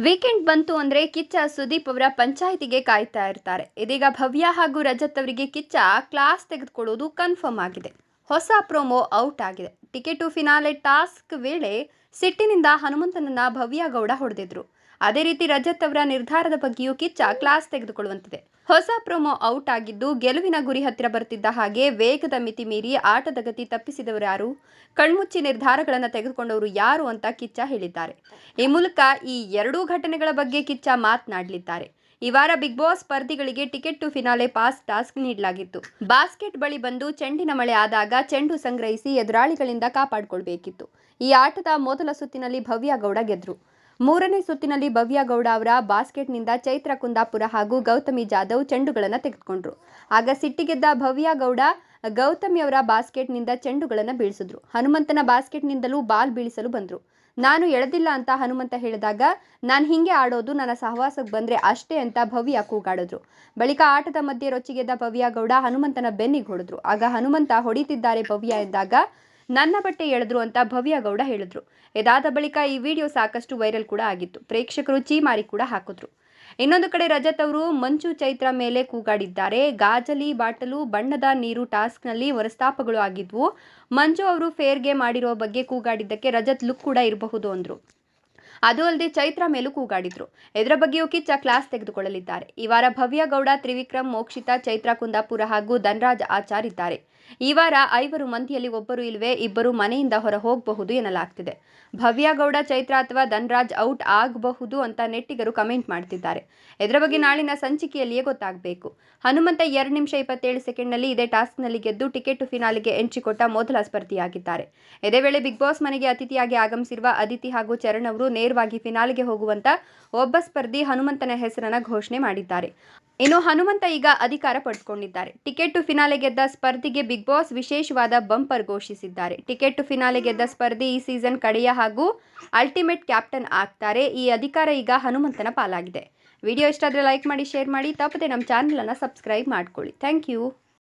Weekend ಬಂತು ಅಂದ್ರೆ ಕಿಚ್ಚ ಸುದೀಪ್ ಅವರ ಪಂಚಾಯಿತಿಗೆ ಕಾಯ್ತಾ ಇರ್ತಾರೆ. ಇದೀಗ ಭವ್ಯ ಹಾಗೂ ರಜತ್ ಅವರಿಗೆ ಕಿಚ್ಚ ಕ್ಲಾಸ್ ತೆಗೆದುಕೊಳ್ಳುವುದು ಕನ್ಫರ್ಮ್ ಆಗಿದೆ. ಹೊಸ ಪ್ರೋಮೋ ಔಟ್ ಆಗಿದೆ. ಟಿಕೆಟು ಫಿನಾಲೆ ಟಾಸ್ಕ್ ವೇಳೆ ಸಿಟ್ಟಿನಿಂದ ಹನುಮಂತನನ್ನ ಭವ್ಯ ಗೌಡ ಹೊಡೆದಿದ್ರು. ಅದೇ ರೀತಿ ರಜತ್ ಅವರ ನಿರ್ಧಾರದ ಬಗ್ಗೆಯೂ ಕಿಚ್ಚ ಕ್ಲಾಸ್ ತೆಗೆದುಕೊಳ್ಳುವಂತಿದೆ. ಹೊಸ ಪ್ರೊಮೋ ಔಟ್ ಆಗಿದ್ದು ಗೆಲುವಿನ ಗುರಿ ಹತ್ತಿರ ಬರ್ತಿದ್ದ ಹಾಗೆ ವೇಗದ ಮಿತಿ ಮೀರಿ ಆಟದ ಗತಿ ತಪ್ಪಿಸಿದವರು ಯಾರು? ಕಣ್ಮುಚ್ಚಿ ನಿರ್ಧಾರಗಳನ್ನು ತೆಗೆದುಕೊಂಡವರು ಯಾರು ಅಂತ ಕಿಚ್ಚ ಹೇಳಿದ್ದಾರೆ. ಈ ಮೂಲಕ ಈ ಎರಡೂ ಘಟನೆಗಳ ಬಗ್ಗೆ ಕಿಚ್ಚ ಮಾತನಾಡಲಿದ್ದಾರೆ. ಈ ವಾರ big boss ಸ್ಪರ್ಧಿಗಳಿಗೆ ticket to finale pass task ನೀಡಲಾಗಿತ್ತು. ಬಾಸ್ಕೆಟ್ ಬಳಿ ಬಂದು ಚೆಂಡಿನ ಮಳೆ ಆದಾಗ ಚೆಂಡು ಸಂಗ್ರಹಿಸಿ ಎದುರಾಳಿಗಳಿಂದ ಕಾಪಾಡಿಕೊಳ್ಬೇಕಿತ್ತು. ಈ ಆಟದ ಮೊದಲ ಸುತ್ತಿನಲ್ಲಿ ಭವ್ಯ ಗೌಡ ಗೆದ್ರು. ಮೂರನೇ ಸುತ್ತಿನಲ್ಲಿ ಭವ್ಯಗೌಡ ಅವರ ಬಾಸ್ಕೆಟ್ನಿಂದ ಚೈತ್ರ ಕುಂದಾಪುರ ಹಾಗೂ ಗೌತಮಿ ಜಾಧವ್ ಚೆಂಡುಗಳನ್ನು ತೆಗೆದುಕೊಂಡ್ರು. ಆಗ ಸಿಟ್ಟಿಗೆದ್ದ ಭವ್ಯಗೌಡ ಗೌತಮಿ ಅವರ ಬಾಸ್ಕೆಟ್ನಿಂದ ಚೆಂಡುಗಳನ್ನು ಬೀಳಿಸಿದ್ರು. ಹನುಮಂತನ ಬಾಸ್ಕೆಟ್ನಿಂದಲೂ ಬಾಲ್ ಬೀಳಿಸಲು ಬಂದರು. ನಾನು ಎಳೆದಿಲ್ಲ ಅಂತ ಹನುಮಂತ ಹೇಳಿದಾಗ, ನಾನು ಹಿಂಗೆ ಆಡೋದು, ನನ್ನ ಸಹವಾಸಕ್ಕೆ ಬಂದರೆ ಅಷ್ಟೇ ಅಂತ ಭವ್ಯ ಕೂಗಾಡಿದ್ರು. ಬಳಿಕ ಆಟದ ಮಧ್ಯೆ ರೊಚ್ಚಿಗೆದ್ದ ಭವ್ಯ ಗೌಡ ಹನುಮಂತನ ಬೆನ್ನಿಗೆ ಹೊಡೆದ್ರು. ಆಗ ಹನುಮಂತ ಹೊಡಿತಿದ್ದಾರೆ ಭವ್ಯ ಎಂದಾಗ ನನ್ನ ಬಟ್ಟೆ ಎಳೆದ್ರು ಅಂತ ಭವ್ಯ ಗೌಡ ಹೇಳಿದ್ರು. ಇದಾದ ಬಳಿಕ ಈ ವಿಡಿಯೋ ಸಾಕಷ್ಟು ವೈರಲ್ ಕೂಡ ಆಗಿತ್ತು. ಪ್ರೇಕ್ಷಕರು ಚೀಮಾರಿ ಕೂಡ ಹಾಕಿದ್ರು. ಇನ್ನೊಂದು ಕಡೆ ರಜತ್ ಅವರು ಮಂಚು ಚೈತ್ರ ಮೇಲೆ ಕೂಗಾಡಿದ್ದಾರೆ. ಗಾಜಲಿ, ಬಾಟಲು, ಬಣ್ಣದ ನೀರು ಟಾಸ್ಕ್ನಲ್ಲಿ ವರಸ್ತಾಪಗಳು ಆಗಿದ್ವು. ಮಂಜು ಅವರು ಫೇರ್ಗೆ ಮಾಡಿರೋ ಬಗ್ಗೆ ಕೂಗಾಡಿದ್ದಕ್ಕೆ ರಜತ್ ಲುಕ್ ಕೂಡ ಇರಬಹುದು ಅಂದರು. ಅದು ಅಲ್ಲದೆ ಚೈತ್ರ ಮೇಲೂ ಕೂಗಾಡಿದ್ರು. ಇದರ ಬಗ್ಗೆಯೂ ಕಿಚ್ಚ ಕ್ಲಾಸ್ ತೆಗೆದುಕೊಳ್ಳಲಿದ್ದಾರೆ. ಈ ವಾರ ಭವ್ಯ ಗೌಡ, ತ್ರಿವಿಕ್ರಮ್, ಮೋಕ್ಷಿತಾ, ಚೈತ್ರ ಕುಂದಾಪುರ ಹಾಗೂ ಧನರಾಜ್ ಆಚಾರ್ ಇದ್ದಾರೆ ಈ ವಾರ ಐವರು ಮಂದಿಯಲ್ಲಿ ಒಬ್ಬರು ಇಲ್ವೇ ಇಬ್ಬರು ಮನೆಯಿಂದ ಹೊರ ಹೋಗಬಹುದು ಎನ್ನಲಾಗ್ತಿದೆ. ಭವ್ಯ ಗೌಡ, ಚೈತ್ರ ಅಥವಾ ಧನರಾಜ್ ಔಟ್ ಆಗಬಹುದು ಅಂತ ನೆಟ್ಟಿಗರು ಕಮೆಂಟ್ ಮಾಡ್ತಿದ್ದಾರೆ. ಇದರ ಬಗ್ಗೆ ನಾಳಿನ ಸಂಚಿಕೆಯಲ್ಲಿಯೇ ಗೊತ್ತಾಗಬೇಕು. ಹನುಮಂತ ಎರಡು ನಿಮಿಷ ಇಪ್ಪತ್ತೇಳು ಸೆಕೆಂಡ್ನಲ್ಲಿ ಇದೇ ಟಾಸ್ಕ್ನಲ್ಲಿ ಗೆದ್ದು ಟಿಕೆಟ್ ಫಿನಾಲಿಗೆ ಎಂಚಿಕೊಟ್ಟ ಮೊದಲ ಸ್ಪರ್ಧಿಯಾಗಿದ್ದಾರೆ. ಇದೇ ವೇಳೆ ಬಿಗ್ ಬಾಸ್ ಮನೆಗೆ ಅತಿಥಿಯಾಗಿ ಆಗಮಿಸಿರುವ ಅದಿತಿ ಹಾಗೂ ಚರಣ್ ಅವರು ನೇರವಾಗಿ ಫಿನಾಲಿಗೆ ಹೋಗುವಂತ ಒಬ್ಬ ಸ್ಪರ್ಧಿ ಹನುಮಂತನ ಹೆಸರನ್ನ ಘೋಷಣೆ ಮಾಡಿದ್ದಾರೆ. ಇನ್ನು ಹನುಮಂತ ಈಗ ಅಧಿಕಾರ ಪಡೆದುಕೊಂಡಿದ್ದಾರೆ. ಟಿಕೆಟ್ ಟು ಫಿನಾಲೆ ಗೆದ್ದ ಸ್ಪರ್ಧಿಗೆ ಬಿಗ್ ಬಾಸ್ ವಿಶೇಷವಾದ ಬಂಪರ್ ಘೋಷಿಸಿದ್ದಾರೆ. ಟಿಕೆಟ್ ಟು ಫಿನಾಲೆ ಗೆದ್ದ ಸ್ಪರ್ಧಿ ಈ ಸೀಸನ್ ಕಡೆಯ ಹಾಗೂ ಅಲ್ಟಿಮೇಟ್ ಕ್ಯಾಪ್ಟನ್ ಆಗ್ತಾರೆ. ಈ ಅಧಿಕಾರ ಈಗ ಹನುಮಂತನ ಪಾಲಾಗಿದೆ. ವಿಡಿಯೋ ಇಷ್ಟ ಲೈಕ್ ಮಾಡಿ, ಶೇರ್ ಮಾಡಿ. ತಪ್ಪದೆ ನಮ್ಮ ಚಾನಲನ್ನು ಸಬ್ಸ್ಕ್ರೈಬ್ ಮಾಡ್ಕೊಳ್ಳಿ. Thank you.